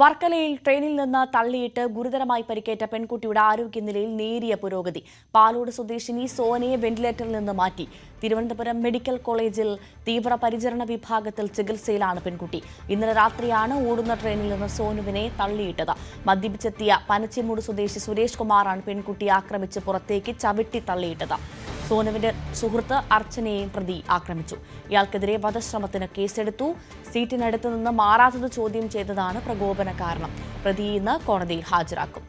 വർക്കലയിൽ ട്രെയിനിൽ നിന്ന് തള്ളിയിട്ട് ഗുരുതരമായി പരിക്കേറ്റ പെൺകുട്ടിയുടെ ആരോഗ്യനിലയിൽ നേരിയ പുരോഗതി. പാലോട് സ്വദേശിനി സോനയെ വെന്റിലേറ്ററിൽ നിന്ന് മാറ്റി. തിരുവനന്തപുരം മെഡിക്കൽ കോളേജിൽ തീവ്രപരിചരണ വിഭാഗത്തിൽ ചികിത്സയിലാണ് പെൺകുട്ടി. ഇന്നലെ രാത്രിയാണ് ഓടുന്ന ട്രെയിനിൽ നിന്ന് സോനുവിനെ തള്ളിയിട്ടത്. മദ്യപിച്ചെത്തിയ പനച്ചിമൂട് സ്വദേശി സുരേഷ് കുമാറാണ് പെൺകുട്ടിയെ ആക്രമിച്ച് പുറത്തേക്ക് ചവിട്ടി തള്ളിയിട്ടത്. സോനുവിന്റെ സുഹൃത്ത് അർച്ചനയെയും പ്രതി ആക്രമിച്ചു. ഇയാൾക്കെതിരെ വധശ്രമത്തിന് കേസെടുത്തു. സീറ്റിനടുത്ത് നിന്ന് മാറാത്തത് ചോദ്യം ചെയ്തതാണ് പ്രകോപന കാരണം. പ്രതി ഇന്ന് കോടതിയിൽ ഹാജരാക്കും.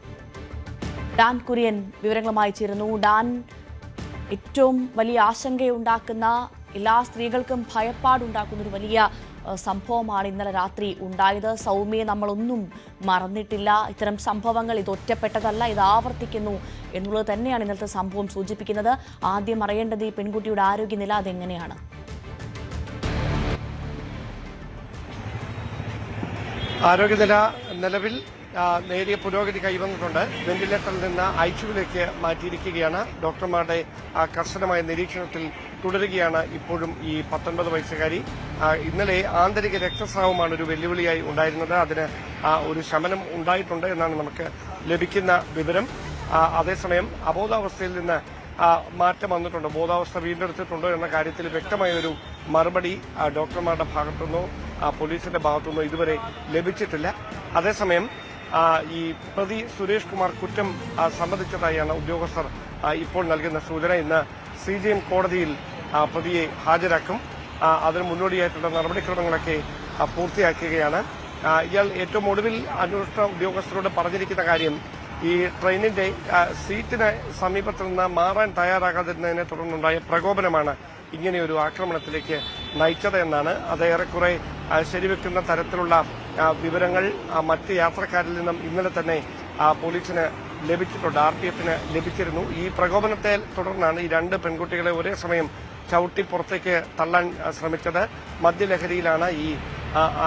ഡാൻ കുര്യൻ വിവരങ്ങളുമായി ചേരുന്നു. ഡാൻ ഏറ്റവും വലിയ ആശങ്കയുണ്ടാക്കുന്ന എല്ലാ സ്ത്രീകൾക്കും ഭയപ്പാടുണ്ടാക്കുന്ന ഒരു വലിയ സംഭവമാണ് ഇന്നലെ രാത്രി ഉണ്ടായത്. സൗമ്യയെ നമ്മളൊന്നും മറന്നിട്ടില്ല. ഇത്തരം സംഭവങ്ങൾ ഇത് ഒറ്റപ്പെട്ടതല്ല ഇത് ആവർത്തിക്കുന്നു എന്നുള്ളത് തന്നെയാണ് ഇന്നലത്തെ സംഭവം സൂചിപ്പിക്കുന്നത്. ആദ്യം അറിയേണ്ടത് ഈ പെൺകുട്ടിയുടെ ആരോഗ്യനില അതെങ്ങനെയാണ്? ആരോഗ്യനില നിലവിൽ നേരിയ പുരോഗതി കൈവന്നിട്ടുണ്ട്. വെന്റിലേറ്ററിൽ നിന്ന് ഐ സിയുവിലേക്ക് മാറ്റിയിരിക്കുകയാണ്. ഡോക്ടർമാരുടെ കർശനമായ നിരീക്ഷണത്തിൽ തുടരുകയാണ് ഇപ്പോഴും ഈ പത്തൊൻപത് വയസ്സുകാരി. ഇന്നലെ ആന്തരിക രക്തസ്രാവമാണ് ഒരു വെല്ലുവിളിയായി ഉണ്ടായിരുന്നത്. അതിന് ഒരു ശമനം ഉണ്ടായിട്ടുണ്ട് എന്നാണ് നമുക്ക് ലഭിക്കുന്ന വിവരം. അതേസമയം അബോധാവസ്ഥയിൽ നിന്ന് മാറ്റം വന്നിട്ടുണ്ട്. ബോധാവസ്ഥ വീണ്ടെടുത്തിട്ടുണ്ടോ എന്ന കാര്യത്തിൽ വ്യക്തമായ ഒരു മറുപടി ഡോക്ടർമാരുടെ ഭാഗത്തുനിന്നോ പോലീസിന്റെ ഭാഗത്തുനിന്നോ ഇതുവരെ ലഭിച്ചിട്ടില്ല. അതേസമയം ഈ പ്രതി സുരേഷ് കുമാർ കുറ്റം സമ്മതിച്ചതായാണ് ഉദ്യോഗസ്ഥർ ഇപ്പോൾ നൽകുന്ന സൂചന. ഇന്ന് സി കോടതിയിൽ പ്രതിയെ ഹാജരാക്കും. അതിന് മുന്നോടിയായിട്ടുള്ള നടപടിക്രമങ്ങളൊക്കെ പൂർത്തിയാക്കുകയാണ്. ഇയാൾ ഏറ്റവും ഒടുവിൽ അന്വേഷണ ഉദ്യോഗസ്ഥരോട് പറഞ്ഞിരിക്കുന്ന കാര്യം ഈ ട്രെയിനിന്റെ സീറ്റിന് സമീപത്തു നിന്ന് മാറാൻ തയ്യാറാകാതിരുന്നതിനെ തുടർന്നുണ്ടായ പ്രകോപനമാണ് ഇങ്ങനെയൊരു ആക്രമണത്തിലേക്ക് നയിച്ചത് എന്നാണ്. അത് ഏറെക്കുറെ ശരിവെക്കുന്ന തരത്തിലുള്ള വിവരങ്ങൾ മറ്റ് യാത്രക്കാരിൽ നിന്നും ഇന്നലെ തന്നെ പോലീസിന് ലഭിച്ചിട്ടുണ്ട് ആർ പി എഫിന് ലഭിച്ചിരുന്നു. ഈ പ്രകോപനത്തെ തുടർന്നാണ് ഈ രണ്ട് പെൺകുട്ടികളെ ഒരേ സമയം ചവിട്ടി പുറത്തേക്ക് തള്ളാൻ ശ്രമിച്ചത്. മദ്യലഹരിയിലാണ് ഈ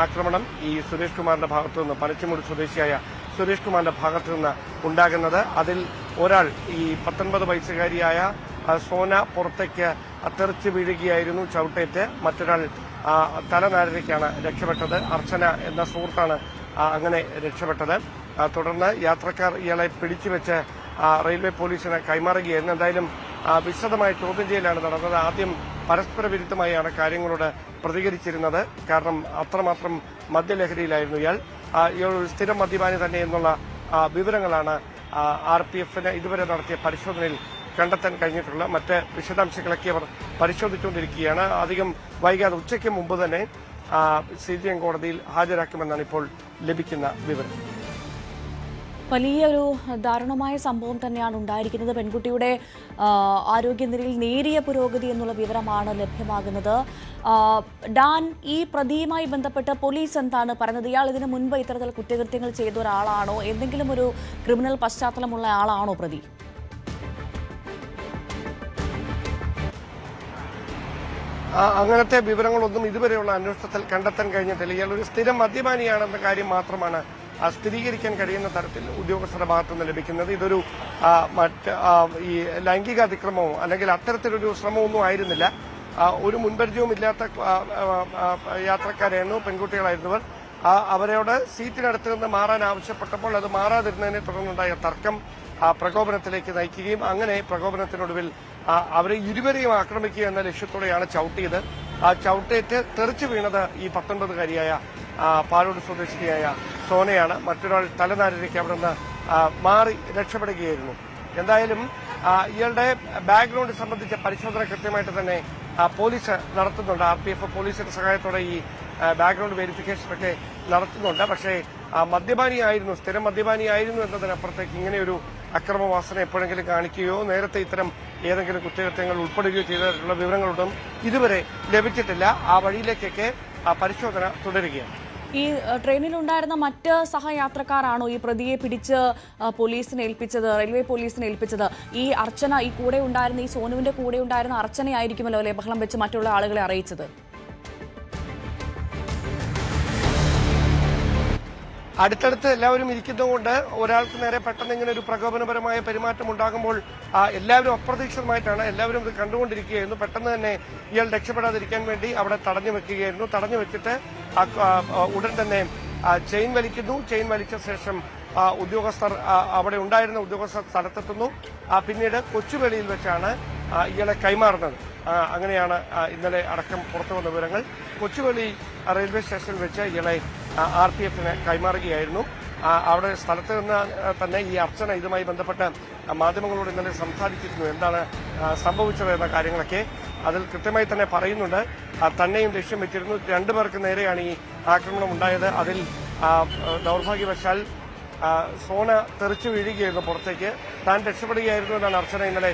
ആക്രമണം ഈ സുരേഷ് കുമാറിന്റെ ഭാഗത്തു നിന്ന് പനച്ചിമൂട് സ്വദേശിയായ സുരേഷ് കുമാറിന്റെ ഭാഗത്തു നിന്ന് ഉണ്ടാകുന്നത്. അതിൽ ഒരാൾ ഈ പത്തൊൻപത് വയസ്സുകാരിയായ സോന പുറത്തേക്ക് തെറിച്ച് വീഴുകയായിരുന്നു ചവിട്ടേറ്റ്. മറ്റൊരാൾ ആ, തലനാരിലേക്കാണ് രക്ഷപ്പെട്ടത്. അർച്ചന എന്ന സുഹൃത്താണ് അങ്ങനെ രക്ഷപ്പെട്ടത്. തുടർന്ന് യാത്രക്കാർ ഇയാളെ പിടിച്ചുവെച്ച് റെയിൽവേ പോലീസിന് കൈമാറുകയായിരുന്നു. എന്തായാലും വിശദമായ ചോദ്യം ചെയ്യലാണ് നടന്നത്. ആദ്യം പരസ്പര വിരുദ്ധമായാണ് കാര്യങ്ങളോട് പ്രതികരിച്ചിരുന്നത്. കാരണം അത്രമാത്രം മദ്യലഹരിയിലായിരുന്നു ഇയാൾ. ഇയാൾ ഒരു സ്ഥിരം മദ്യപാനി തന്നെ എന്നുള്ള വിവരങ്ങളാണ് ആർ പി എഫിന് ഇതുവരെ നടത്തിയ പരിശോധനയിൽ കണ്ടെത്താൻ കഴിഞ്ഞിട്ടുള്ള മറ്റ് വിശദാംശങ്ങളൊക്കെ അവർ പരിശോധിച്ചുകൊണ്ടിരിക്കുകയാണ്. അധികം വൈകാതെ ഉച്ചയ്ക്ക് മുമ്പ് തന്നെ സി കോടതിയിൽ ഹാജരാക്കുമെന്നാണ് ഇപ്പോൾ ലഭിക്കുന്ന വിവരം. വലിയൊരു ദാരുണമായ സംഭവം തന്നെയാണ് ഉണ്ടായിരിക്കുന്നത്. പെൺകുട്ടിയുടെ ആരോഗ്യനിലയിൽ നേരിയ പുരോഗതി എന്നുള്ള വിവരമാണ് ലഭ്യമാകുന്നത്. ഡാൻ ഈ പ്രതിയുമായി ബന്ധപ്പെട്ട് പോലീസ് എന്താണ് പറയുന്നത്? ഇയാൾ ഇതിനു മുൻപ് ഇത്തരത്തിൽ കുറ്റകൃത്യങ്ങൾ ചെയ്ത ഒരാളാണോ? എന്തെങ്കിലും ഒരു ക്രിമിനൽ പശ്ചാത്തലമുള്ള ആളാണോ പ്രതി? അങ്ങനത്തെ വിവരങ്ങളൊന്നും ഇതുവരെയുള്ള അന്വേഷണത്തിൽ കണ്ടെത്താൻ കഴിഞ്ഞിട്ടില്ല. ഇയാൾ ഒരു സ്ഥിരം മദ്യപാനിയാണെന്ന കാര്യം മാത്രമാണ് സ്ഥിരീകരിക്കാൻ കഴിയുന്ന തരത്തിൽ ഉദ്യോഗസ്ഥരുടെ ഭാഗത്തുനിന്ന് ലഭിക്കുന്നത് ഇതൊരു മറ്റ് ഈ ലൈംഗിക അതിക്രമമോ അല്ലെങ്കിൽ അത്തരത്തിലൊരു ശ്രമമൊന്നും ആയിരുന്നില്ല. ഒരു മുൻപരിചയവും ഇല്ലാത്ത യാത്രക്കാരായിരുന്നു പെൺകുട്ടികളായിരുന്നവർ. അവരോട് സീറ്റിനടുത്ത് നിന്ന് മാറാൻ ആവശ്യപ്പെട്ടപ്പോൾ അത് മാറാതിരുന്നതിനെ തുടർന്നുണ്ടായ തർക്കം പ്രകോപനത്തിലേക്ക് നയിക്കുകയും അങ്ങനെ പ്രകോപനത്തിനൊടുവിൽ ആ, അവരെ ഇരുവരെയും ആക്രമിക്കുക എന്ന ലക്ഷ്യത്തോടെയാണ് ചവിട്ടിയത്. ആ ചവിട്ടേറ്റ് തെറിച്ചു വീണത് ഈ പത്തൊൻപതുകാരിയായ ആ, പാലോട് സ്വദേശിനിയായ സോനയാണ്. മറ്റൊരാൾ തലനാരിലേക്ക് അവിടെ നിന്ന് മാറി രക്ഷപ്പെടുകയായിരുന്നു. എന്തായാലും ഇയാളുടെ ബാക്ക്ഗ്രൗണ്ട് സംബന്ധിച്ച പരിശോധന കൃത്യമായിട്ട് തന്നെ ആ, പോലീസ് നടത്തുന്നുണ്ട്. ആർ പി എഫ് പോലീസിന്റെ സഹായത്തോടെ ഈ ആ, ബാക്ക്ഗ്രൗണ്ട് വെരിഫിക്കേഷനൊക്കെ നടത്തുന്നുണ്ട്. പക്ഷേ ആ, മദ്യപാനിയായിരുന്നു സ്ഥിരം മദ്യപാനിയായിരുന്നു എന്നതിനപ്പുറത്തേക്ക് ഇങ്ങനെയൊരു അക്രമവാസന എപ്പോഴെങ്കിലും കാണിക്കുകയോ നേരത്തെ ഇത്തരം ഏതെങ്കിലും കുറ്റകൃത്യങ്ങൾ ഉൾപ്പെടുകയോ ചെയ്തതായിട്ടുള്ള വിവരങ്ങളൊന്നും ഇതുവരെ ലഭിച്ചിട്ടില്ല. ആ വഴിയിലേക്കൊക്കെ പരിശോധന തുടരുകയാണ്. ഈ ട്രെയിനിൽ ഉണ്ടായിരുന്ന മറ്റ് സഹയാത്രക്കാരാണോ ഈ പ്രതിയെ പിടിച്ച് പോലീസിനെ ഏൽപ്പിച്ചത് റെയിൽവേ പോലീസിനെ ഏൽപ്പിച്ചത്? ഈ അർച്ചന ഈ കൂടെ ഉണ്ടായിരുന്ന ഈ സോനുവിന്റെ കൂടെ ഉണ്ടായിരുന്ന അർച്ചനയായിരിക്കുമല്ലോ അല്ലെ ബഹളം വെച്ച് മറ്റുള്ള ആളുകളെ അറിയിച്ചത്? അടുത്തടുത്ത് എല്ലാവരും ഇരിക്കുന്നതുകൊണ്ട് ഒരാൾക്ക് നേരെ പെട്ടെന്ന് ഇങ്ങനെ ഒരു പ്രകോപനപരമായ പെരുമാറ്റം ഉണ്ടാകുമ്പോൾ എല്ലാവരും അപ്രതീക്ഷിതമായിട്ടാണ് എല്ലാവരും ഇത് കണ്ടുകൊണ്ടിരിക്കുകയായിരുന്നു. പെട്ടെന്ന് തന്നെ ഇയാൾ രക്ഷപ്പെടാതിരിക്കാൻ വേണ്ടി അവിടെ തടഞ്ഞു വെക്കുകയായിരുന്നു. തടഞ്ഞു വെച്ചിട്ട് ഉടൻ തന്നെ ചെയിൻ വലിക്കുന്നു. ചെയിൻ വലിച്ച ശേഷം ഉദ്യോഗസ്ഥർ അവിടെ ഉണ്ടായിരുന്ന ഉദ്യോഗസ്ഥർ സ്ഥലത്തെത്തുന്നു. പിന്നീട് കൊച്ചുവേളിയിൽ വെച്ചാണ് ഇയാളെ കൈമാറുന്നത്. അങ്ങനെയാണ് ഇന്നലെ അടക്കം പുറത്തു വന്ന വിവരങ്ങൾ. കൊച്ചുവേളി റെയിൽവേ സ്റ്റേഷനിൽ വെച്ച് ഇയാളെ ആർ പി എഫിന് കൈമാറുകയായിരുന്നു. അവിടെ സ്ഥലത്ത് നിന്ന് തന്നെ ഈ അർച്ചന ഇതുമായി ബന്ധപ്പെട്ട് മാധ്യമങ്ങളോട് ഇന്നലെ സംസാരിച്ചിരുന്നു. എന്താണ് സംഭവിച്ചത് എന്ന കാര്യങ്ങളൊക്കെ അതിൽ കൃത്യമായി തന്നെ പറയുന്നുണ്ട്. തന്നെയും ലക്ഷ്യം വെച്ചിരുന്നു. രണ്ടുപേർക്ക് നേരെയാണ് ഈ ആക്രമണം ഉണ്ടായത്. അതിൽ ദൗർഭാഗ്യവശാൽ സോന തെറിച്ചു വീഴുകയായിരുന്നു പുറത്തേക്ക്. താൻ രക്ഷപ്പെടുകയായിരുന്നു എന്നാണ് അർച്ചന ഇന്നലെ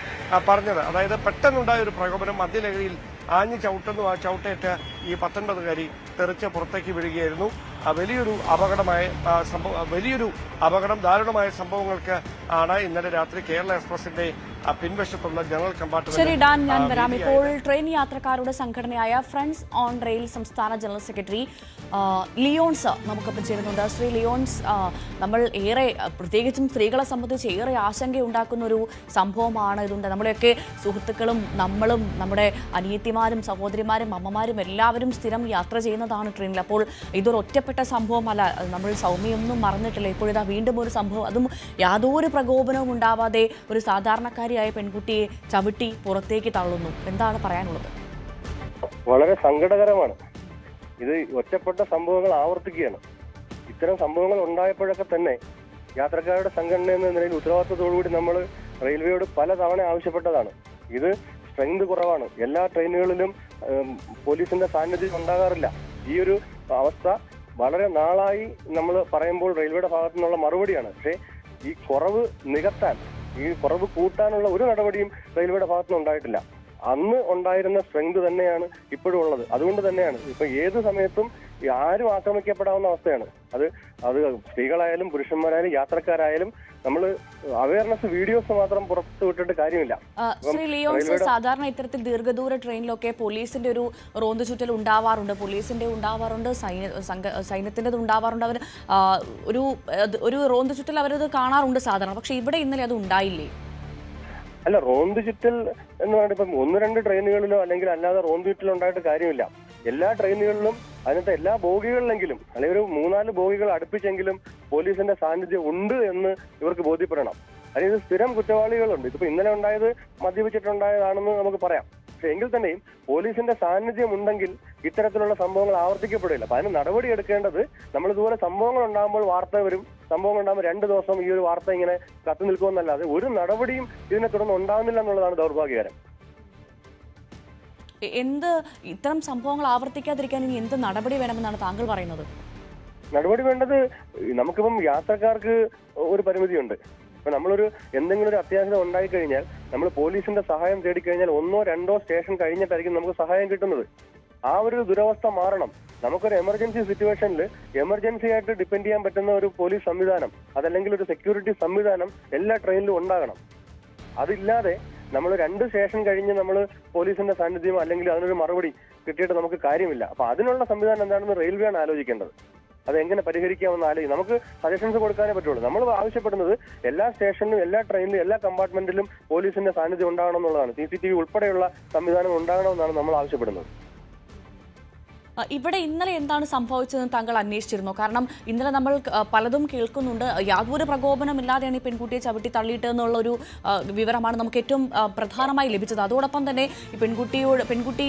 പറഞ്ഞത്. അതായത് പെട്ടെന്നുണ്ടായ ഒരു പ്രകോപനം മധ്യലഹരിയിൽ ആഞ്ഞു ചവിട്ടുന്നു. ആ ചവിട്ടേറ്റ് ഈ പത്തൊൻപതുകാരി തെറിച്ച് പുറത്തേക്ക് വീഴുകയായിരുന്നു വലിയൊരു അപകടമായ വലിയൊരു അപകടം ദാരുണമായ സംഭവങ്ങൾക്ക് ആണ് ഇന്നലെ രാത്രി കേരള എക്സ്പ്രസിന്റെ പിൻവശത്തുള്ള ജനറൽ ശരി ഡാൻ ഞാൻ കമ്പാർട്ട്മെന്റ് വരാം. ഇപ്പോൾ ട്രെയിൻ യാത്രക്കാരുടെ സംഘടനയായ ഫ്രണ്ട്സ് ഓൺ റെയിൽ സംസ്ഥാന ജനറൽ സെക്രട്ടറി ലിയോൺസ് നമുക്കൊപ്പം ചേരുന്നുണ്ട്. ശ്രീ ലിയോൺസ് നമ്മൾ ഏറെ പ്രത്യേകിച്ചും സ്ത്രീകളെ സംബന്ധിച്ച് ഏറെ ആശങ്കയുണ്ടാക്കുന്ന ഒരു സംഭവമാണ് ഇതുണ്ട് നമ്മുടെയൊക്കെ സുഹൃത്തുക്കളും നമ്മളും നമ്മുടെ അനിയത്തിമാരും സഹോദരിമാരും അമ്മമാരും എല്ലാവരും സ്ഥിരം യാത്ര ചെയ്യുന്നതാണ് ട്രെയിനിൽ. അപ്പോൾ ഇതൊരു ഒറ്റപ്പെട്ട സംഭവമല്ല. നമ്മൾ സൗമ്യൊന്നും മറന്നിട്ടില്ല. ഇപ്പോഴിതാ വീണ്ടും ഒരു സംഭവം. അതും യാതൊരു പ്രകോപനവും ഉണ്ടാവാതെ ഒരു സാധാരണക്കാരിയായ പെൺകുട്ടിയെ ചവിട്ടി പുറത്തേക്ക് തള്ളുന്നു. എന്താണ് പറയാനുള്ളത്? വളരെ സങ്കടകരമാണ്. ഇത് ഒറ്റപ്പെട്ട സംഭവങ്ങൾ ആവർത്തിക്കുകയാണ്. ഇത്തരം സംഭവങ്ങൾ ഉണ്ടായപ്പോഴൊക്കെ തന്നെ യാത്രക്കാരുടെ സംഘടന എന്ന നിലയിൽ ഉത്തരവാദിത്തത്തോടുകൂടി നമ്മൾ റെയിൽവേയോട് പല തവണ ആവശ്യപ്പെട്ടതാണ്. ഇത് സ്ട്രെങ്ത് കുറവാണ്. എല്ലാ ട്രെയിനുകളിലും പോലീസിന്റെ സാന്നിധ്യം ഉണ്ടാകാറില്ല. ഈ ഒരു അവസ്ഥ വളരെ നാളായി നമ്മൾ പറയുമ്പോൾ റെയിൽവേയുടെ ഭാഗത്തു നിന്നുള്ള മറുപടിയാണ്. പക്ഷേ ഈ കുറവ് നികത്താൻ ഈ കുറവ് കൂട്ടാനുള്ള ഒരു നടപടിയും റെയിൽവേയുടെ ഭാഗത്തുനിന്ന് ഉണ്ടായിട്ടില്ല അന്ന് ഉണ്ടായിരുന്ന സ്ട്രെങ്ത് തന്നെയാണ് ഇപ്പോഴും ഉള്ളത്. അതുകൊണ്ട് തന്നെയാണ് ഇപ്പൊ ഏത് സമയത്തും ആരും ആക്രമിക്കപ്പെടാവുന്ന അവസ്ഥയാണ്. അത് അത് സ്ത്രീകളായാലും പുരുഷന്മാരായാലും യാത്രക്കാരായാലും നമ്മൾ അവയർനെസ് വീഡിയോസ് മാത്രം പുറത്തു വിട്ടിട്ട് കാര്യമില്ല. ശ്രീ ലിയോൺസ് സാധാരണ ഇത്തരത്തിൽ ദീർഘദൂര ട്രെയിനിലൊക്കെ പോലീസിന്റെ ഒരു റോന്ത് ചുറ്റൽ ഉണ്ടാവാറുണ്ട്. പോലീസിന്റെ ഉണ്ടാവാറുണ്ട് സൈന്യത്തിന്റെ ഉണ്ടാവാറുണ്ട്. അവർ ഒരു ഒരു റോന്ത് ചുറ്റൽ അവരത് കാണാറുണ്ട് സാധാരണ. പക്ഷെ ഇവിടെ ഇന്നലെ അത് ഉണ്ടായില്ലേ? അല്ല റോന്ത് ചുറ്റൽ എന്ന് പറഞ്ഞാൽ ഇപ്പം ഒന്ന് രണ്ട് ട്രെയിനുകളിലോ അല്ലെങ്കിൽ അല്ലാതെ റോന്ത് ചുറ്റൽ ഉണ്ടായിട്ട് കാര്യമില്ല. എല്ലാ ട്രെയിനുകളിലും അതിനകത്ത് എല്ലാ ബോഗികളിലെങ്കിലും അല്ലെങ്കിൽ ഒരു മൂന്നാൽ ബോഗികൾ അടുപ്പിച്ചെങ്കിലും പോലീസിന്റെ സാന്നിധ്യം ഉണ്ട് എന്ന് ഇവർക്ക് ബോധ്യപ്പെടണം. അതായത് സ്ഥിരം കുറ്റവാളികളുണ്ട്. ഇതിപ്പോ ഇന്നലെ ഉണ്ടായത് മദ്യപിച്ചിട്ടുണ്ടായതാണെന്ന് നമുക്ക് പറയാം. പക്ഷെ എങ്കിൽ തന്നെയും പോലീസിന്റെ സാന്നിധ്യം ഉണ്ടെങ്കിൽ ഇത്തരത്തിലുള്ള സംഭവങ്ങൾ ആവർത്തിക്കപ്പെടില്ല. അപ്പൊ അതിന് നടപടി എടുക്കേണ്ടത് നമ്മൾ ഇതുപോലെ സംഭവങ്ങൾ ഉണ്ടാകുമ്പോൾ വാർത്ത വരും. സംഭവങ്ങൾ ഉണ്ടാകുമ്പോൾ രണ്ട് ദിവസം ഈ ഒരു വാർത്ത ഇങ്ങനെ കത്തു നിൽക്കുമെന്നല്ലാതെ ഒരു നടപടിയും ഇതിനെ തുടർന്ന് ഉണ്ടാകുന്നില്ല എന്നുള്ളതാണ് ദൗർഭാഗ്യകരം. എന്ത് ഇത്തരം സംഭവങ്ങൾ ആവർത്തിക്കാതിരിക്കാൻ ഇനി എന്ത് നടപടി വേണമെന്നാണ് താങ്കൾ പറയുന്നത്? നടപടി വേണ്ടത് നമുക്കിപ്പം യാത്രക്കാർക്ക് ഒരു പരിമിതിയുണ്ട്. ഇപ്പൊ നമ്മളൊരു എന്തെങ്കിലും ഒരു അത്യാവശ്യം ഉണ്ടായി കഴിഞ്ഞാൽ നമ്മൾ പോലീസിന്റെ സഹായം തേടിക്കഴിഞ്ഞാൽ ഒന്നോ രണ്ടോ സ്റ്റേഷൻ കഴിഞ്ഞിട്ടായിരിക്കും നമുക്ക് സഹായം കിട്ടുന്നത്. ആ ഒരു ദുരവസ്ഥ മാറണം. നമുക്കൊരു എമർജൻസി സിറ്റുവേഷനിൽ എമർജൻസി ആയിട്ട് ഡിപ്പെൻഡ് ചെയ്യാൻ പറ്റുന്ന ഒരു പോലീസ് സംവിധാനം അതല്ലെങ്കിൽ ഒരു സെക്യൂരിറ്റി സംവിധാനം എല്ലാ ട്രെയിനിലും ഉണ്ടാകണം. അതില്ലാതെ നമ്മൾ രണ്ട് സ്റ്റേഷൻ കഴിഞ്ഞ് നമ്മൾ പോലീസിന്റെ സാന്നിധ്യം അല്ലെങ്കിൽ അതിനൊരു മറുപടി കിട്ടിയിട്ട് നമുക്ക് കാര്യമില്ല. അപ്പൊ അതിനുള്ള സംവിധാനം എന്താണെന്ന് റെയിൽവേ ആണ് ആലോചിക്കേണ്ടത്. അത് എങ്ങനെ പരിഹരിക്കാമെന്ന് ആലോചിക്കും. നമുക്ക് സജഷൻസ് കൊടുക്കാനേ പറ്റുള്ളൂ. നമ്മൾ ആവശ്യപ്പെടുന്നത് എല്ലാ സ്റ്റേഷനിലും എല്ലാ ട്രെയിനിലും എല്ലാ കമ്പാർട്ട്മെന്റിലും പോലീസിന്റെ സാന്നിധ്യം ഉണ്ടാകണം എന്നുള്ളതാണ്. സി സി ടി വി ഉൾപ്പെടെയുള്ള സംവിധാനം ഉണ്ടാകണമെന്നാണ് നമ്മൾ ആവശ്യപ്പെടുന്നത്. ഇവിടെ ഇന്നലെ എന്താണ് സംഭവിച്ചതെന്ന് താങ്കൾ അന്വേഷിച്ചിരുന്നു? കാരണം ഇന്നലെ നമ്മൾ പലതും കേൾക്കുന്നുണ്ട്. യാതൊരു പ്രകോപനമില്ലാതെയാണ് ഈ പെൺകുട്ടിയെ ചവിട്ടി തള്ളിയിട്ടെന്നുള്ള ഒരു ആ, വിവരമാണ് നമുക്ക് ഏറ്റവും പ്രധാനമായി ലഭിച്ചത്. അതോടൊപ്പം തന്നെ ഈ പെൺകുട്ടിയോട് പെൺകുട്ടി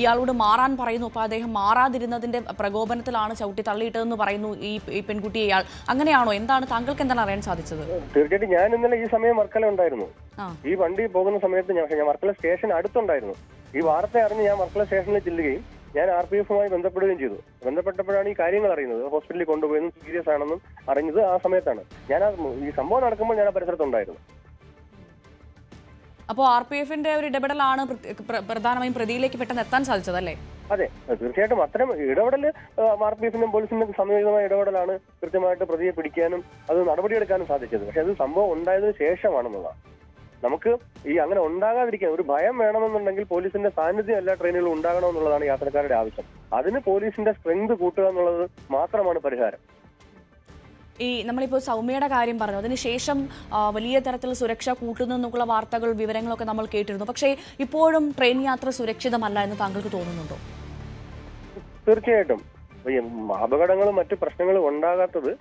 ഇയാളോട് മാറാൻ പറയുന്നു. അപ്പോൾ അദ്ദേഹം മാറാതിരുന്നതിന്റെ പ്രകോപനത്തിലാണ് ചവിട്ടി തള്ളിയിട്ടതെന്ന് പറയുന്നു ഈ ഈ പെൺകുട്ടിയെ ഇയാൾ. അങ്ങനെയാണോ? എന്താണ് താങ്കൾക്ക് എന്താണ് അറിയാൻ സാധിച്ചത്? തീർച്ചയായിട്ടും ഞാൻ ഇന്നലെ ഈ സമയം വർക്കല ഉണ്ടായിരുന്നു. ഈ വണ്ടി പോകുന്ന സമയത്ത് ഞാൻ വർക്കല സ്റ്റേഷൻ അടുത്തുണ്ടായിരുന്നു. ഈ വാർത്ത അറിഞ്ഞ് ഞാൻ വർക്കല സ്റ്റേഷനിൽ ചെല്ലുകയും ഞാൻ ആർ പി എഫുമായി ബന്ധപ്പെടുകയും ചെയ്തു. ബന്ധപ്പെട്ടപ്പോഴാണ് ഈ കാര്യങ്ങൾ അറിയുന്നത്. ഹോസ്പിറ്റലിൽ കൊണ്ടുപോയെന്നും സീരിയസ് ആണെന്നും അറിഞ്ഞത് ആ സമയത്താണ്. ഞാൻ ഈ സംഭവം നടക്കുമ്പോൾ ഞാൻ ആ പരിസരത്തുണ്ടായിരുന്നു അപ്പോൾ ആർ പി എഫിന്റെ ഒരു ഇടപെടലാണ് പ്രധാനമായും പ്രതിയിലേക്ക് പെട്ടെന്ന് എത്താൻ സാധിച്ചത് അല്ലേ അതെ. തീർച്ചയായിട്ടും അത്തരം ഇടപെടൽ ആർ പി എഫിനും പോലീസിനും സംയോജിതമായ ഇടപെടലാണ് കൃത്യമായിട്ട് പ്രതിയെ പിടിക്കാനും അത് നടപടിയെടുക്കാനും സാധിച്ചത്. പക്ഷെ അത് സംഭവം ഉണ്ടായതിനു ശേഷമാണെന്നുള്ളതാണ്. നമുക്ക് ഈ അങ്ങനെ ഉണ്ടാകാതിരിക്കാൻ ഒരു ഭയം വേണമെന്നുണ്ടെങ്കിൽ പോലീസിന്റെ സാന്നിധ്യം എല്ലാ ട്രെയിനുകളും ഉണ്ടാകണം എന്നുള്ളതാണ് യാത്രക്കാരുടെ ആവശ്യം. അതിന് പോലീസിന്റെ സ്ട്രെങ്ത് കൂട്ടുക എന്നുള്ളത് മാത്രമാണ് പരിഹാരം. ഈ നമ്മളിപ്പോൾ സൗമ്യയുടെ കാര്യം പറഞ്ഞു. അതിനുശേഷം വലിയ തരത്തിൽ സുരക്ഷ കൂട്ടുന്നു എന്നുള്ള വാർത്തകൾ വിവരങ്ങളൊക്കെ നമ്മൾ കേട്ടിരുന്നു. പക്ഷേ ഇപ്പോഴും ട്രെയിൻ യാത്ര സുരക്ഷിതമല്ല എന്ന് താങ്കൾക്ക് തോന്നുന്നുണ്ടോ? തീർച്ചയായിട്ടും. അപകടങ്ങളും മറ്റു പ്രശ്നങ്ങളും ഉണ്ടാകാത്തത്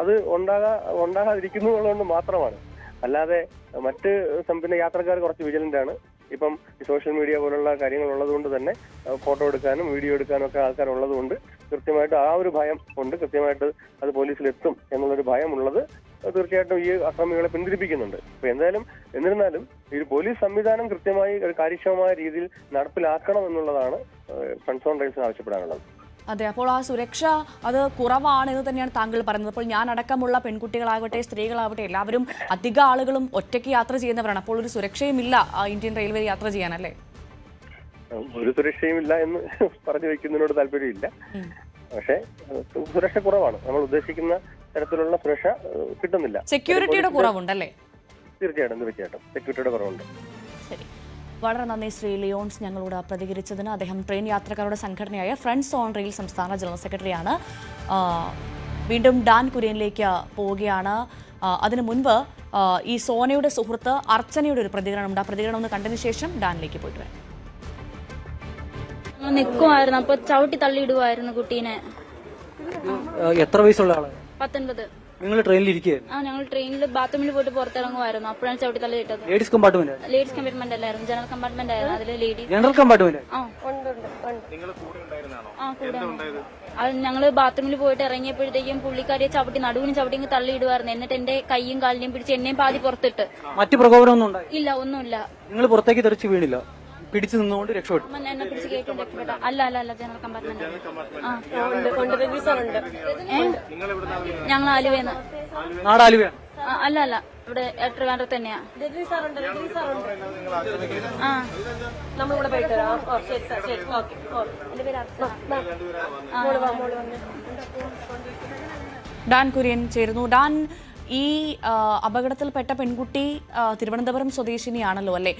അത് ഉണ്ടാകാ ഉണ്ടാകാതിരിക്കുന്നു എന്നുള്ളത് മാത്രമാണ്. അല്ലാതെ മറ്റ് പിന്നെ യാത്രക്കാർ കുറച്ച് വിജിലന്റ് ആണ് ഇപ്പം സോഷ്യൽ മീഡിയ പോലുള്ള കാര്യങ്ങൾ ഉള്ളതുകൊണ്ട് തന്നെ ഫോട്ടോ എടുക്കാനും വീഡിയോ എടുക്കാനും ഒക്കെ ആൾക്കാർ ഉള്ളതുകൊണ്ട് കൃത്യമായിട്ട് ആ ഒരു ഭയം ഉണ്ട്. കൃത്യമായിട്ട് അത് പോലീസിൽ എത്തും എന്നുള്ളൊരു ഭയമുള്ളത് തീർച്ചയായിട്ടും ഈ അക്രമികളെ പിന്തിരിപ്പിക്കുന്നുണ്ട്. അപ്പൊ എന്തായാലും എന്നിരുന്നാലും ഈ പോലീസ് സംവിധാനം കൃത്യമായി കാര്യക്ഷമമായ രീതിയിൽ നടപ്പിലാക്കണം എന്നുള്ളതാണ് ഓൺ റൈൽസിന് ആവശ്യപ്പെടാനുള്ളത്. അതെ അപ്പോൾ ആ സുരക്ഷ അത് കുറവാണ് എന്ന് തന്നെയാണ് താങ്കൾ പറയുന്നത്. അപ്പോൾ ഞാൻ അടക്കമുള്ള പെൺകുട്ടികളാകട്ടെ സ്ത്രീകളാവട്ടെ എല്ലാവരും അധിക ആളുകളും ഒറ്റയ്ക്ക് യാത്ര ചെയ്യുന്നവരാണ്. അപ്പോൾ ഒരു സുരക്ഷയും ഇല്ല ആ, ഇന്ത്യൻ റെയിൽവേ യാത്ര ചെയ്യാനല്ലേ? ഒരു സുരക്ഷയും ഇല്ല എന്ന് പറഞ്ഞു വെക്കുന്നതിനോട് താല്പര്യമില്ല. പക്ഷേ സുരക്ഷ കുറവാണ്. നമ്മൾ ഉദ്ദേശിക്കുന്ന തരത്തിലുള്ള സുരക്ഷ കിട്ടുന്നില്ല. സെക്യൂരിറ്റിയുടെ കുറവുണ്ടല്ലേ? തീർച്ചയായിട്ടും തീർച്ചയായിട്ടും. സെക്യൂരിറ്റിയുടെ കുറവുണ്ട്. ശരി. വളരെ നന്ദി ശ്രീ ലിയോൺസ് ഞങ്ങളോട് പ്രതികരിച്ചതിന്. അദ്ദേഹം ട്രെയിൻ യാത്രക്കാരുടെ സംഘടനയായ ഫ്രണ്ട്സ് ഓൺ റെയിൽ സംസ്ഥാന ജനറൽ സെക്രട്ടറിയാണ്. വീണ്ടും ഡാൻ കുര്യനിലേക്ക് പോവുകയാണ്. അതിനു മുൻപ് ഈ സോനയുടെ സുഹൃത്ത് അർച്ചനയുടെ ഒരു പ്രതികരണം ഉണ്ട്. ആ പ്രതികരണം ഒന്ന് കണ്ടതിന് ശേഷം ഡാനിലേക്ക് പോയിട്ട് വരാം. നിൽക്കുമായിരുന്നു അപ്പൊ ചവിട്ടി തള്ളിയിടുമായിരുന്നു കുട്ടീനെ. എത്ര വയസ്സുള്ള ആളാണ് പത്തൊൻപത്. നിങ്ങൾ ട്രെയിനിൽ ഇരിക്കുകയായിരുന്നു ആ ഞങ്ങൾ ട്രെയിനിൽ ബാത്റൂമിൽ പോയിട്ട് പുറത്തിറങ്ങുമായിരുന്നു അപ്പോഴാണ് ചവിട്ടി തള്ളിയിട്ടത് ലേഡീസ് കമ്പാർട്ട്മെന്റ് ലേഡീസ് കമ്പാർട്ട്മെന്റ് അല്ലായിരുന്നു. ജനറൽ കമ്പാർട്ട്മെന്റ് ആയിരുന്നു. അതിൽ ലേഡീസ് ജനറൽ കമ്പാർട്ട്മെന്റ് ആ. ആ കൂടെ അത് ഞങ്ങൾ ബാത്റൂമിൽ പോയിട്ട് ഇറങ്ങിയപ്പോഴത്തേക്കും പുള്ളിക്കാരിയെ ചവിട്ടി നടുവിന് ചവിട്ടി തള്ളിയിടുവായിരുന്നു. എന്നിട്ട് എന്റെ കൈയും കാലിനെയും പിടിച്ച് എന്നെയും പാതി പുറത്തിട്ട്. മറ്റു പ്രകോപനമൊന്നും ഒന്നും ഇല്ല ഒന്നുമില്ല. നിങ്ങൾ പുറത്തേക്ക് തെറിച്ച് വീണില്ല. പിടിച്ചു നിന്നുകൊണ്ട് രക്ഷപ്പെട്ടു. അമ്മ എന്നെ പിടിച്ച് കയറ്റി രക്ഷപ്പെട്ട. അല്ല അല്ല അല്ല ജനറൽ കമ്പാർട്ട്മെന്റ്? ഞങ്ങൾ ആലുവയെന്ന്. നാട് ആലുവ അല്ല അല്ല. ഇവിടെ ട്രിവാൻഡ്രത്ത് തന്നെയാ. ആ. നമ്മളിവിടെ പോയിട്ട് എന്റെ പേര് ഡാൻ കുര്യൻ ചേരുന്നു. ഡാൻ ഈ അപകടത്തിൽപ്പെട്ട പെൺകുട്ടി തിരുവനന്തപുരം സ്വദേശിനിയാണല്ലോ അല്ലേ?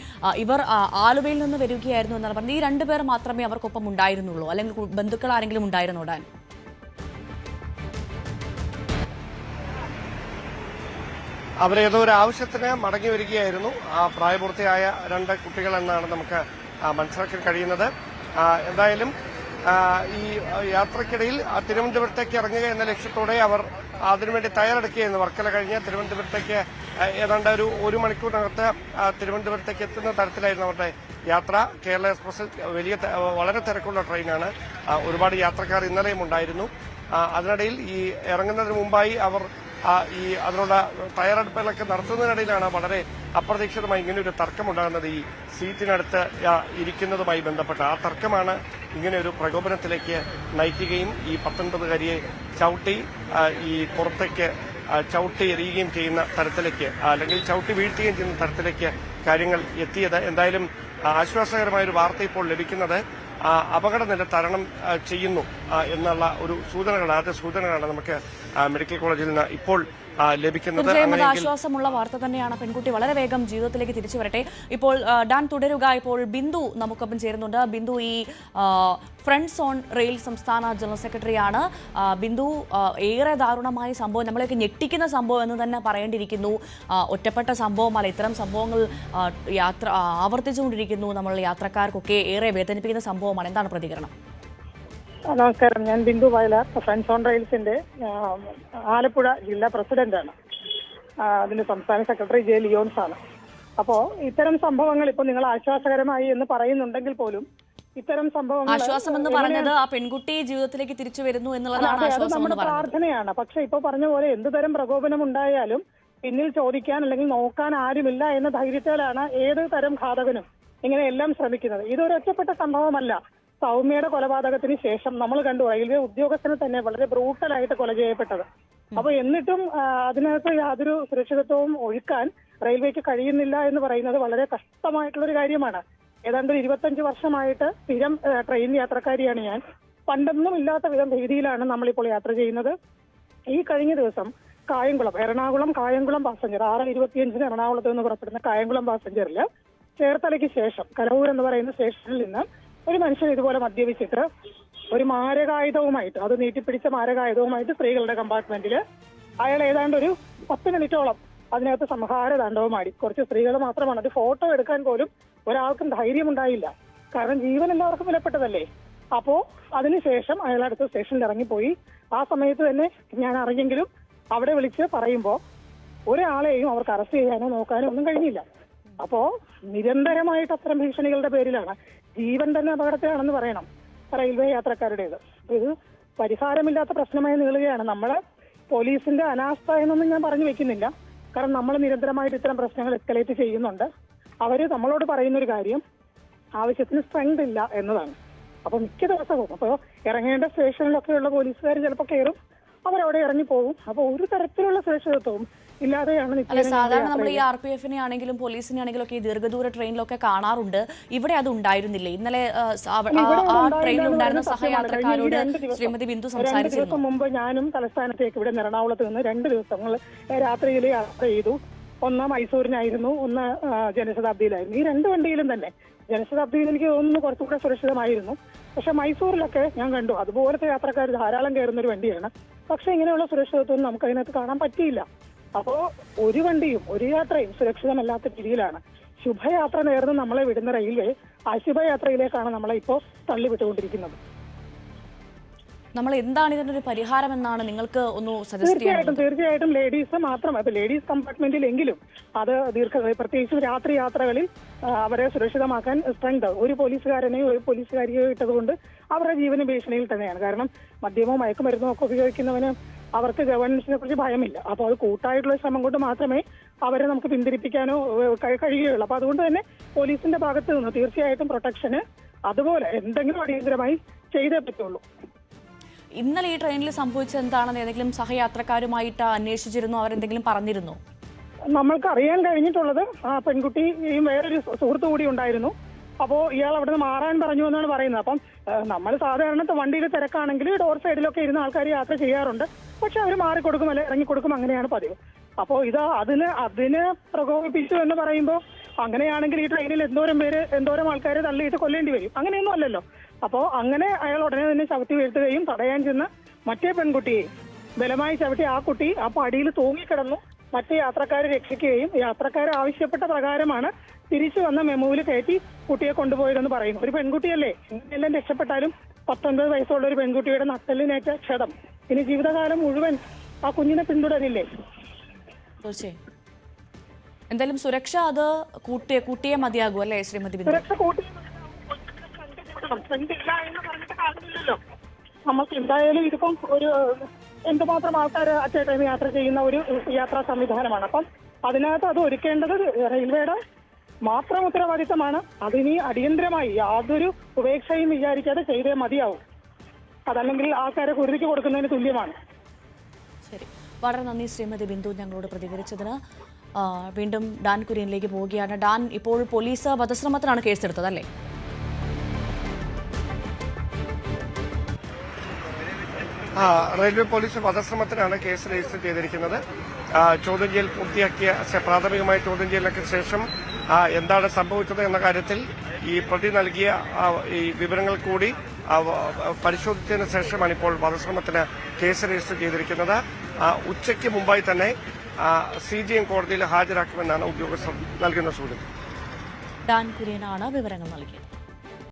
ഇവർ ആലുവയിൽ നിന്ന് വരികയായിരുന്നു എന്നാണ് പറഞ്ഞത്. ഈ രണ്ടുപേർ മാത്രമേ അവർക്കൊപ്പം ഉണ്ടായിരുന്നുള്ളൂ. അല്ലെങ്കിൽ ബന്ധുക്കൾ ആരെങ്കിലും ഉണ്ടായിരുന്നോ ഡാൻ അവരേതോ ഒരു ആവശ്യത്തിന് മടങ്ങി വരികയായിരുന്നു. ആ പ്രായപൂർത്തിയായ രണ്ട് കുട്ടികൾ എന്നാണ് നമുക്ക് മനസ്സിലാക്കാൻ കഴിയുന്നത്. എന്തായാലും ഈ യാത്രക്കിടയിൽ തിരുവനന്തപുരത്തേക്ക് ഇറങ്ങുക എന്ന ലക്ഷ്യത്തോടെ അവർ അതിനുവേണ്ടി തയ്യാറെടുക്കുകയായിരുന്നു വർക്കല കഴിഞ്ഞ് തിരുവനന്തപുരത്തേക്ക് ഏതാണ്ട് ഒരു ഒരു മണിക്കൂറിനകത്ത് തിരുവനന്തപുരത്തേക്ക് എത്തുന്ന തരത്തിലായിരുന്നു അവരുടെ യാത്ര. കേരള എക്സ്പ്രസ് വലിയ വളരെ തിരക്കുള്ള ട്രെയിനാണ്. ഒരുപാട് യാത്രക്കാർ ഇന്നലെയും ഉണ്ടായിരുന്നു. അതിനിടയിൽ ഈ ഇറങ്ങുന്നതിന് മുമ്പായി അവർ ഈ അതിനുള്ള തയ്യാറെടുപ്പുകളൊക്കെ നടത്തുന്നതിനിടയിലാണ് വളരെ അപ്രതീക്ഷിതമായി ഇങ്ങനെ ഒരു തർക്കമുണ്ടാകുന്നത്. ഈ സീറ്റിനടുത്ത് ഇരിക്കുന്നതുമായി ബന്ധപ്പെട്ട് ആ തർക്കമാണ് ഇങ്ങനെ ഒരു പ്രകോപനത്തിലേക്ക് നയിക്കുകയും ഈ പത്തൊൻപതുകാരിയെ ചവിട്ടി ഈ പുറത്തേക്ക് ചവിട്ടി എറിയുകയും ചെയ്യുന്ന തരത്തിലേക്ക് അല്ലെങ്കിൽ ചവിട്ടി വീഴ്ത്തുകയും ചെയ്യുന്ന തരത്തിലേക്ക് കാര്യങ്ങൾ എത്തിയത്. എന്തായാലും ആശ്വാസകരമായ ഒരു വാർത്ത ഇപ്പോൾ ലഭിക്കുന്നത് അപകടനില തരണം ചെയ്യുന്നു എന്നുള്ള ഒരു സൂചനകൾ ആദ്യ സൂചനകളാണ് നമുക്ക് മെഡിക്കൽ കോളേജിൽ നിന്ന് ഇപ്പോൾ ലഭിക്കുന്നത് തീർച്ചയായും ആശ്വാസമുള്ള വാർത്ത തന്നെയാണ്. പെൺകുട്ടി വളരെ വേഗം ജീവിതത്തിലേക്ക് തിരിച്ചു വരട്ടെ. ഇപ്പോൾ ഡാൻ തുടരുക. ഇപ്പോൾ ബിന്ദു നമുക്കൊപ്പം ചേരുന്നുണ്ട്. ബിന്ദു ഈ ഫ്രണ്ട്സ് ഓൺ റെയിൽ സംസ്ഥാന ജനറൽ സെക്രട്ടറിയാണ് ബിന്ദു ഏറെ ദാരുണമായ സംഭവം നമ്മളെയൊക്കെ ഞെട്ടിക്കുന്ന സംഭവം എന്ന് തന്നെ പറയേണ്ടിയിരിക്കുന്നു. ഒറ്റപ്പെട്ട സംഭവമല്ല ഇത്തരം സംഭവങ്ങൾ യാത്ര ആവർത്തിച്ചുകൊണ്ടിരിക്കുന്നു. നമ്മൾ യാത്രക്കാർക്കൊക്കെ ഏറെ വേദനിപ്പിക്കുന്ന സംഭവമാണ്. എന്താണ് പ്രതികരണം? നമസ്കാരം. ഞാൻ ബിന്ദു വയലാർ ഫ്രണ്ട്സ് ഓൺ റെയിൽസിന്റെ ആലപ്പുഴ ജില്ലാ പ്രസിഡന്റാണ്. അതിന്റെ സംസ്ഥാന സെക്രട്ടറി ജെ ലിയോൺസ് ആണ്. അപ്പോ ഇത്തരം സംഭവങ്ങൾ ഇപ്പൊ നിങ്ങൾ ആശ്വാസകരമായി എന്ന് പറയുന്നുണ്ടെങ്കിൽ പോലും ഇത്തരം സംഭവങ്ങൾ ആശ്വാസം എന്ന് പറഞ്ഞത് ആ പെൺകുട്ടി ജീവിതത്തിലേക്ക് തിരിച്ചു വരുന്നു എന്നുള്ളതാണ് അത് നമ്മുടെ പ്രാർത്ഥനയാണ്. പക്ഷെ ഇപ്പൊ പറഞ്ഞ പോലെ എന്ത് തരം പ്രകോപനം ഉണ്ടായാലും പിന്നിൽ ചോദിക്കാൻ അല്ലെങ്കിൽ നോക്കാൻ ആരുമില്ല എന്ന ധൈര്യത്തിലാണ് ഏത് തരം ഘാതകനും ഇങ്ങനെയെല്ലാം ശ്രമിക്കുന്നത്. ഇതൊരു ഒറ്റപ്പെട്ട സംഭവമല്ല. സൗമ്യയുടെ കൊലപാതകത്തിന് ശേഷം നമ്മൾ കണ്ടു റെയിൽവേ ഉദ്യോഗസ്ഥനെ തന്നെ വളരെ ബ്രൂട്ടലായിട്ട് കൊല ചെയ്യപ്പെട്ടത്. അപ്പൊ എന്നിട്ടും അതിനകത്ത് യാതൊരു സുരക്ഷിതത്വവും ഒഴുക്കാൻ റെയിൽവേക്ക് കഴിയുന്നില്ല എന്ന് പറയുന്നത് വളരെ കഷ്ടമായിട്ടുള്ള ഒരു കാര്യമാണ്. ഏതാണ്ട് ഒരു ഇരുപത്തഞ്ച് വർഷമായിട്ട് സ്ഥിരം ട്രെയിൻ യാത്രക്കാരിയാണ് ഞാൻ. പണ്ടൊന്നും ഇല്ലാത്ത വിധം രീതിയിലാണ് നമ്മളിപ്പോൾ യാത്ര ചെയ്യുന്നത്. ഈ കഴിഞ്ഞ ദിവസം കായംകുളം എറണാകുളം കായംകുളം പാസഞ്ചർ ആറ് ഇരുപത്തിയഞ്ചിന് എറണാകുളത്ത് നിന്ന് പുറപ്പെടുന്ന കായംകുളം പാസഞ്ചറിൽ ചേർത്തലയ്ക്ക് ശേഷം കലവൂർ എന്ന് പറയുന്ന സ്റ്റേഷനിൽ നിന്ന് ഒരു മനുഷ്യൻ ഇതുപോലെ മദ്യപിച്ചിട്ട് ഒരു മാരകായുധവുമായിട്ട് അത് നീട്ടിപ്പിടിച്ച മാരകായുധവുമായിട്ട് സ്ത്രീകളുടെ കമ്പാർട്ട്മെന്റിൽ അയാൾ ഏതാണ്ട് ഒരു പത്ത് മിനിറ്റോളം അതിനകത്ത് സംഹാര താണ്ഡവമാടി കുറച്ച് സ്ത്രീകൾ മാത്രമാണ്. അത് ഫോട്ടോ എടുക്കാൻ പോലും ഒരാൾക്കും ധൈര്യം ഉണ്ടായില്ല കാരണം ജീവൻ എല്ലാവർക്കും വിലപ്പെട്ടതല്ലേ? അപ്പോ അതിനുശേഷം അയാൾ അടുത്ത സ്റ്റേഷനിൽ ഇറങ്ങിപ്പോയി. ആ സമയത്ത് തന്നെ ഞാൻ അറിഞ്ഞെങ്കിലും അവിടെ വിളിച്ച് പറയുമ്പോൾ ഒരാളെയും അവർക്ക് അറസ്റ്റ് ചെയ്യാനോ നോക്കാനോ ഒന്നും കഴിഞ്ഞില്ല. അപ്പോ നിരന്തരമായിട്ട് അത്തരം ഭീഷണികളുടെ പേരിലാണ് ജീവൻ തന്നെ അപകടത്തിലാണെന്ന് പറയണം. റെയിൽവേ യാത്രക്കാരുടേത്. ഇത് പരിഹാരമില്ലാത്ത പ്രശ്നമായി നീളുകയാണ്. നമ്മളെ പോലീസിന്റെ അനാസ്ഥ എന്നൊന്നും ഞാൻ പറഞ്ഞു വെക്കുന്നില്ല. കാരണം നമ്മൾ നിരന്തരമായിട്ട് ഇത്തരം പ്രശ്നങ്ങൾ എസ്കലേറ്റ് ചെയ്യുന്നുണ്ട്. അവർ നമ്മളോട് പറയുന്ന ഒരു കാര്യം ആവശ്യത്തിന് സ്ട്രെങ്ത് ഇല്ല എന്നതാണ്. അപ്പൊ മിക്ക ദിവസവും അപ്പൊ ഇറങ്ങേണ്ട സ്റ്റേഷനിലൊക്കെയുള്ള പോലീസുകാർ ചിലപ്പോൾ കയറും അവരവിടെ ഇറങ്ങി പോകും അപ്പൊ ഒരു തരത്തിലുള്ള സുരക്ഷിതത്വവും ഇല്ലാതെയാണ് അല്ല സാധാരണ നമ്മൾ ഈ. ആർ പി എഫിനെ ആണെങ്കിലും പോലീസിനെ ആണെങ്കിലും ഒക്കെ ഈ ദീർഘദൂര ട്രെയിനിലൊക്കെ കാണാറുണ്ട്. ഇവിടെ അത് ഉണ്ടായിരുന്നില്ല ഇന്നലെ ആ, ട്രെയിനിൽ ഉണ്ടായിരുന്ന സഹയാത്രക്കാരോട് ശ്രീമതി ബിന്ദു സംസാരിച്ചിരുന്നു. ദിവസം മുമ്പ് ഞാനും തലസ്ഥാനത്തേക്ക് ഇവിടെ എറണാകുളത്ത് നിന്ന് രണ്ട് ദിവസങ്ങൾ രാത്രിയിൽ യാത്ര ചെയ്തു. ഒന്ന് മൈസൂരിനായിരുന്നു ഒന്ന് ജനശതാബ്ദിയിലായിരുന്നു. ഈ രണ്ട് വണ്ടിയിലും തന്നെ. ജനശതാബ്ദിയിൽ എനിക്ക് തോന്നുന്നു കുറച്ചുകൂടെ സുരക്ഷിതമായിരുന്നു. പക്ഷെ മൈസൂരിലൊക്കെ ഞാൻ കണ്ടു. അതുപോലത്തെ യാത്രക്കാർ ധാരാളം കയറുന്ന ഒരു വണ്ടിയാണ്. പക്ഷെ ഇങ്ങനെയുള്ള സുരക്ഷിതത്വം നമുക്ക് അതിനകത്ത് കാണാൻ പറ്റിയില്ല. അപ്പോ ഒരു വണ്ടിയും ഒരു യാത്രയും സുരക്ഷിതമല്ലാത്ത രീതിയിലാണ്. ശുഭയാത്ര നേർന്ന് നമ്മളെ വിടുന്ന റെയിൽവേ അശുഭയാത്രയിലേക്കാണ് നമ്മളെ ഇപ്പോൾ തള്ളിവിട്ടുകൊണ്ടിരിക്കുന്നത്. നമ്മൾ എന്താണ് ഇതിനൊരു പരിഹാരം എന്നാണ് നിങ്ങൾക്ക് ഒന്ന് തീർച്ചയായിട്ടും തീർച്ചയായിട്ടും ലേഡീസ് മാത്രം ഇപ്പൊ ലേഡീസ് കമ്പാർട്ട്മെന്റിലെങ്കിലും അത് ദീർഘ പ്രത്യേകിച്ചും രാത്രി യാത്രകളിൽ അവരെ സുരക്ഷിതമാക്കാൻ സ്ട്രെങ്ത് ഒരു പോലീസുകാരനെയോ ഒരു പോലീസുകാരിയോ ഇട്ടതുകൊണ്ട് അവരുടെ ജീവന ഭീഷണിയിൽ തന്നെയാണ്. കാരണം മദ്യമോ മയക്കുമരുന്നോ ഒക്കെ ഉപയോഗിക്കുന്നവന് അവർക്ക് ഗവൺമെന്റിനെ കുറിച്ച് ഭയമില്ല. അപ്പൊ അത് കൂട്ടായിട്ടുള്ള ശ്രമം കൊണ്ട് മാത്രമേ അവരെ നമുക്ക് പിന്തിരിപ്പിക്കാനോ കഴിയുകയുള്ളൂ. അപ്പൊ അതുകൊണ്ട് തന്നെ പോലീസിന്റെ ഭാഗത്ത് നിന്ന് തീർച്ചയായിട്ടും പ്രൊട്ടക്ഷന് അതുപോലെ എന്തെങ്കിലും അടിയന്തരമായി ചെയ്തേ പറ്റുള്ളൂ. ഇന്നലെ ഈ ട്രെയിനിൽ സംഭവിച്ചത് എന്താണെന്ന് ഏതെങ്കിലും സഹയാത്രക്കാരുമായിട്ട് അന്വേഷിച്ചിരുന്നു? അവരെന്തെങ്കിലും പറഞ്ഞിരുന്നു? നമ്മൾക്ക് അറിയാൻ കഴിഞ്ഞിട്ടുള്ളത് ആ പെൺകുട്ടിയും വേറൊരു സുഹൃത്തു കൂടി ഉണ്ടായിരുന്നു. അപ്പോ ഇയാൾ അവിടെ നിന്ന് മാറാൻ പറഞ്ഞു എന്നാണ് പറയുന്നത്. അപ്പം നമ്മൾ സാധാരണ വണ്ടിയിൽ തിരക്കാണെങ്കിൽ ഡോർ സൈഡിലൊക്കെ ഇരുന്ന് ആൾക്കാർ യാത്ര ചെയ്യാറുണ്ട്. പക്ഷെ അവർ മാറിക്കൊടുക്കും അല്ലെ ഇറങ്ങിക്കൊടുക്കും അങ്ങനെയാണ് പതിവ്. അപ്പോ ഇത് അതിന് അതിന് പ്രകോപിപ്പിച്ചു എന്ന് പറയുമ്പോൾ അങ്ങനെയാണെങ്കിൽ ഈ ട്രെയിനിൽ എന്തോരം പേര് എന്തോരം ആൾക്കാർ തള്ളിയിട്ട് കൊല്ലേണ്ടി വരും. അങ്ങനെയൊന്നും അല്ലല്ലോ. അപ്പോ അങ്ങനെ അയാൾ ഉടനെ തന്നെ ചവിട്ടി വീഴ്ത്തുകയും തടയാൻ ചെന്ന് മറ്റേ പെൺകുട്ടിയെ ബലമായി ചവിട്ടി ആ കുട്ടി ആ പടിയിൽ തൂങ്ങിക്കിടന്നു മറ്റു യാത്രക്കാരെ രക്ഷിക്കുകയും യാത്രക്കാർ ആവശ്യപ്പെട്ട പ്രകാരമാണ് തിരിച്ചു വന്ന മെമുവിൽ കയറ്റി കുട്ടിയെ കൊണ്ടുപോയതെന്ന് പറയുന്നു ഒരു പെൺകുട്ടിയല്ലേ? എല്ലാം രക്ഷപ്പെട്ടാലും പത്തൊൻപത് വയസ്സുള്ള ഒരു പെൺകുട്ടിയുടെ നട്ടലിനേറ്റ ക്ഷതം. ഇനി ജീവിതകാലം മുഴുവൻ ആ കുഞ്ഞിനെ പിന്തുടരില്ലേ? തീർച്ചയായും എന്തായാലും സുരക്ഷ അത് കൂട്ടിയ കൂട്ടിയേ മതിയാകൂ അല്ലേ ശ്രീമതി സുരക്ഷ നമുക്ക് എന്തായാലും ഇതിപ്പം ഒരു എന്തുമാത്രം ആൾക്കാർ അച്ചേട്ടൻ യാത്ര ചെയ്യുന്ന ഒരു യാത്രാ സംവിധാനമാണ്. അപ്പം അതിനകത്ത് അത് ഒരുക്കേണ്ടത് റെയിൽവേയുടെ മാത്രം ഉത്തരവാദിത്തമാണ്. അതിനി അടിയന്തരമായി യാതൊരു ഉപേക്ഷയും വിചാരിക്കാതെ ചെയ്തേ മതിയാവും. അതല്ലെങ്കിൽ ആൾക്കാരെ കുരുതിക്ക് കൊടുക്കുന്നതിന് തുല്യമാണ്. ശരി. വളരെ നന്ദി ശ്രീമതി ബിന്ദു ഞങ്ങളോട് പ്രതികരിച്ചതിന്. വീണ്ടും ഡാൻ കുര്യനിലേക്ക് പോവുകയാണ്. ഡാൻ ഇപ്പോൾ പോലീസ് വധശ്രമത്തിനാണ് കേസെടുത്തത് അല്ലേ? ആ, റെയിൽവേ പോലീസ് വധശ്രമത്തിനാണ് കേസ് രജിസ്റ്റർ ചെയ്തിരിക്കുന്നത്. ചോദ്യം ചെയ്യൽ പൂർത്തിയാക്കിയ പ്രാഥമികമായ ചോദ്യം ചെയ്യലിനൊക്കെ ശേഷം ആ, എന്താണ് സംഭവിച്ചത് എന്ന കാര്യത്തിൽ ഈ പ്രതി നൽകിയ ഈ വിവരങ്ങൾ കൂടി പരിശോധിച്ചതിന് ശേഷമാണ് ഇപ്പോൾ വധശ്രമത്തിന് കേസ് രജിസ്റ്റർ ചെയ്തിരിക്കുന്നത്. ഉച്ചയ്ക്ക് മുമ്പായി തന്നെ സി ജി എം കോടതിയിൽ ഹാജരാക്കുമെന്നാണ് ഉദ്യോഗസ്ഥർ നൽകുന്ന സൂചന. ഡാൻ കുര്യനാണ് വിവരങ്ങൾ നൽകിയത്.